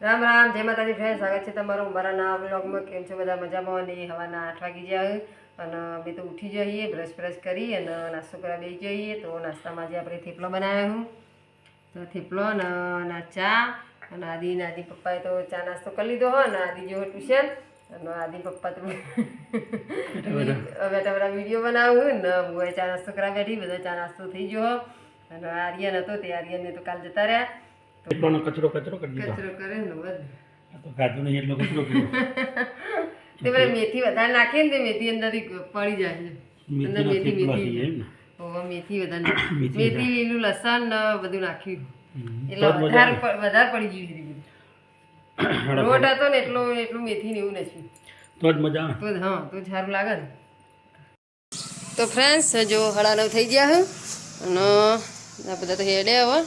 રામ રામ જય માતાજી ફ્રેન્ડ સ્વાગત છે તમારું મારા નવા બ્લોગમાં કેમ છો બધા મજામાં? અને હવાના આઠ વાગી જાય અને અમે તો ઉઠી જઈએ બ્રશ બ્રશ કરી અને નાસ્તો કરવા બેસી જઈએ. તો નાસ્તામાં આજે આપણે થેપલો બનાવ્યો હું. તો થેપલો અને ના ચા. અને આદિ આદિ પપ્પાએ તો ચા નાસ્તો કરી લીધો હોય અને આદિ જેવો ટ્યુશન. અને આદિ પપ્પા તો બેઠા બધા વીડિયો બનાવું. ને હું ચા નાસ્તો કરવા બેઠી. બધો ચા નાસ્તો થઈ ગયો અને આર્યન હતો તે આર્યનને તો કાલ જતા રહ્યા. એટલોનો કચરો કચરો કરી દીધો. કચરો કરે ને બધું. તો ખાધું નહીં એટલો કચરો કર્યો. તે પેલા મેથી વધારે નાખે ને તે મેથી અંદર પડી જાય છે. અંદર મેથી મેથી. એમ ને? મેથી વધારે મેથી લીલું લસણ ને બધું નાખ્યું. એટલે વધારે વધારે પડી ગયું. લોટ હતો ને એટલો એટલું મેથી ને એવું નથી તો જ મજા તો હા તો સારું લાગે ને. તો ફ્રેન્ડ્સ જો હળા નવ થઈ ગયા હું. અને આ બધા તો હેડે હવે.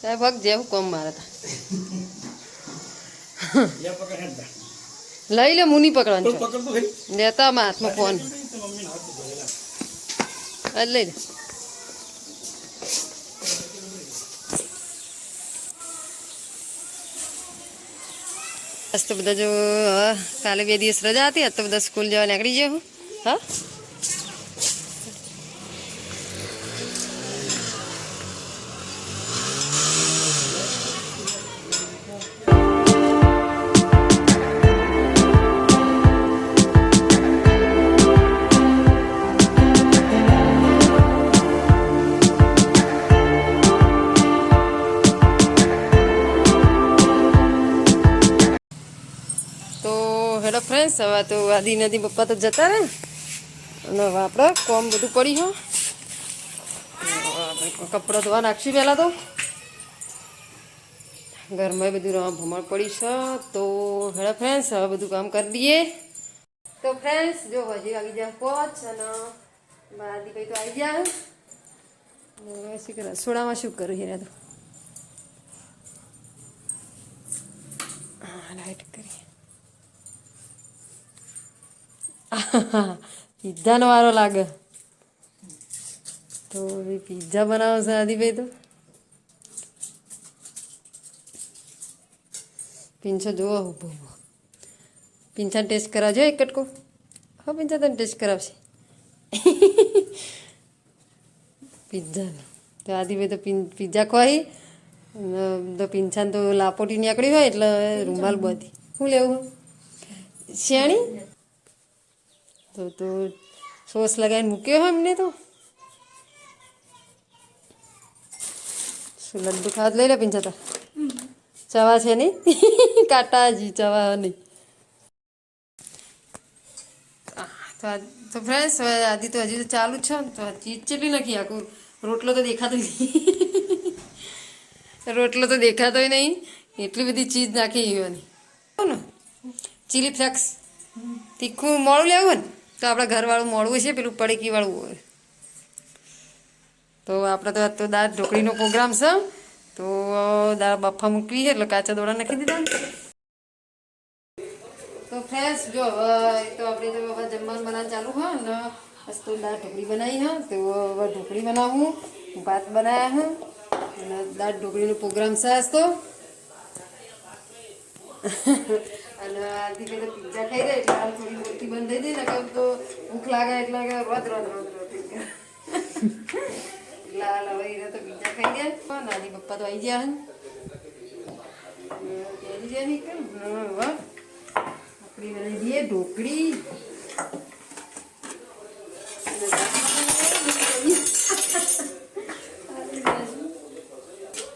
સાહેબ હક જેવું કોમ મારે લઈ લે મુની પકડવાનું લેતા માં હાથમાં ફોન. લઈ લે. આજ તો બધા જો કાલે બે દિવસ રજા હતી આજ તો બધા સ્કૂલ જવા નીકળી ગયો હું? તો, હેલો ફ્રેન્ડ્સ હવે તો આદિ નદી પપ્પા તો જતા રહે. અને આપણે કોમ બધું પડી હો. કપડાં ધોવા નાખશું પહેલાં તો. ઘરમાં બધું ભમણ પડી છે. તો, હેલો ફ્રેન્ડ્સ હવે બધું કામ કરી દઈએ તો ફ્રેન્ડ્સ જો હજી આવી જાય પહોંચ અને મારા કઈ તો આવી ગયા શું કરે સોડામાં શું કરું હીરા તો લાઈટ પિઝાનો વારો લાગે. તો એ પિઝા બનાવો છે આદિભાઈ તો. પિંછો જુઓ ઊભો ઊભો પિંછાને ટેસ્ટ કરાવજો એક કટકો? હા પિંછા તને ટેસ્ટ કરાવશે. પિઝાનો તો આદિભાઈ તો પિઝા ખવાઈ. તો પિંછાને તો લાપોટી નીકળી હોય એટલે રૂમાલ બધી. શું લેવું? શેણી તો તો સોસ લગાવીને મૂક્યો હોય એમને તો શું લડ્ડુ ખાવા લઈ લે પિંચા ચવા છે નહીં કાટાજી ચવા નહીં આહ, તો આ- તો ફ્રેન્ડ્સ હવે આદિ તો હજી તો ચાલુ જ છે ને તો ચીજ ચેટલી નાખી આખું રોટલો તો દેખાતો જ નહીં રોટલો તો દેખાતોય નહીં એટલી બધી ચીજ નાખી એવાની ને ચીલી ફ્લેક્સ તીખું મોડું લેવું ને તો આપણે ઘરવાળું મોડું છે પેલું પડીકી વાળું હોય. તો આપણે તો તો દાળ ઢોકળીનો પ્રોગ્રામ છે. તો દાળ બફા મૂકવી એટલે કાચા દોડા નાખી દીધા. તો ફ્રેશ, જો તો આપણે તો હવે જમવાનું બનાવવાનું ચાલુ હોય ને બસ તો દાળ ઢોકળી બનાવી હા તો હવે ઢોકળી બનાવું, ભાત બનાવ્યા હા અને દાળ ઢોકળીનો પ્રોગ્રામ છે આજ તો. અને આથી પહેલાં પિઝા ખાઈ જાય એટલે થોડી મોટી બંધ થઈ જાય ને કેમ તો ભૂખ લાગે એટલે કે રોજ રોજ રોજ રોજ. એટલે હાલ હવે તો બીજા ખાઈ ગયા. નાની પપ્પા તો આવી ગયા. આપણી બનાવી દઈએ ઢોકળી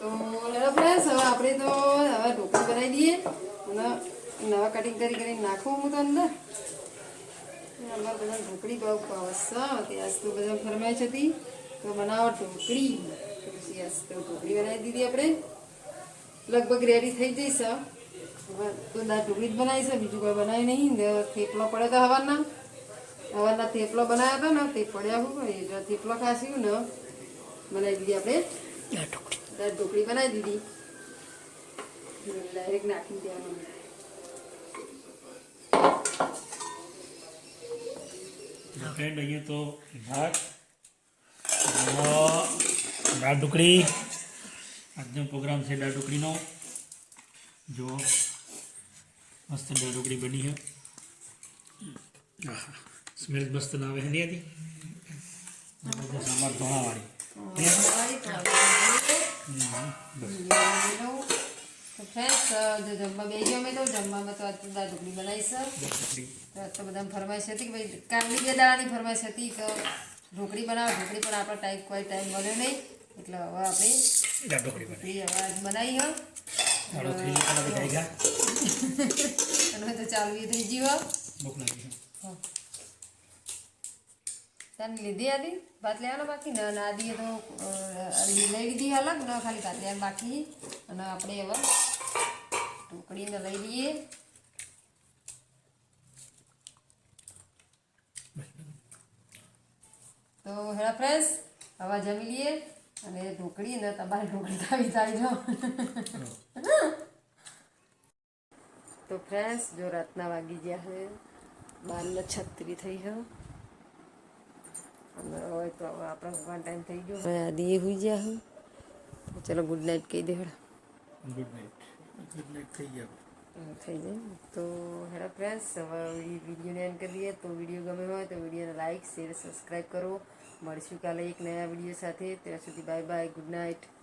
તો ફ્રેન્ડ્સ હવે આપણે તો હવે ઢોકળી બનાવી દઈએ. નવા કટિંગ કરી કરીને નાખું હું તો અંદર. અમારે બધા ઢોકળી બહુ છે તે આજ તો બધા ફરમાઈશ હતી તો બનાવો ઢોકળી. પછી આજ તો ઢોકળી બનાવી દીધી આપણે. લગભગ રેડી થઈ જઈશ તો દાળ ઢોકળી જ બનાવીશ બીજું કોઈ બનાવી નહીં. ને થેપલો પડે તો હવારના. હવાના થેપલો બનાવ્યા હતા ને તે પડ્યા હું એ જો થેપલો ખાસ્યું ને. બનાવી દીધી આપણે. ઢોકળી. બનાવી દીધી. ડાયરેક્ટ નાખી દેવાનું. ફ્રેન્ડ અહીંયા તો ભાત દાળ ઢોકળી આજનો પ્રોગ્રામ છે દાળ ઢોકળીનો જો મસ્ત દાળ ઢોકળી બની છે સ્મેલ મસ્ત ના આવે નહીં હતી બધું ધોણાવાળી. હમ, બસ જમવા બે ગયો તો જમવામાં તો આજ તો દાળ ઢોકળી બનાવી છે. દાળ ઢોકળી તો બધાને ફરમાઈશ હતી કે ભાઈ કાલની બે દાડાની ફરમાઈશ હતી કે ઢોકળી બનાવો ઢોકળી પણ આપણો ટાઈમ કોઈ ટાઈમ મળ્યો નહીં. એટલે હવે આપણે ઢોકળી હવે આજ બનાવી અને તો ચાલુ એ થઈ ગયું તને લીધી આદી? ભાત લેવાનો બાકી? ને અને આદીએ તો લઈ લીધી અલગ ને ખાલી ભાત લેવાનું બાકી. અને આપણે હવે ઢોકળીને લઈ લઈએ તો હેડા ફ્રેન્ડ્સ હવા જમી લઈએ અને ઢોકળી ને તમારી ઢોકળી ખાવી થાય જો તો ફ્રેન્ડ્સ જો રાતના વાગી ગયા છે બારને છત્રી થઈ છે અને હવે તો હવે આપણો ભગવાન ટાઈમ થઈ ગયો હવે આદિએ હોઈ ગયા હું ચલો ગુડ નાઇટ કહી દે હેડા ગુડ નાઇટ ગુડ થઈ ગયા થઈ જાય તો હેલો ફ્રેન્ડ્સ હવે વિડીયોને એન્ડ કરી દઈએ. તો વીડિયો ગમે હોય તો વિડીયોને લાઇક શેર સબસ્ક્રાઈબ કરો. મળીશું કાલે એક નયા વીડિયો સાથે. ત્યાં સુધી બાય બાય ગુડ નાઇટ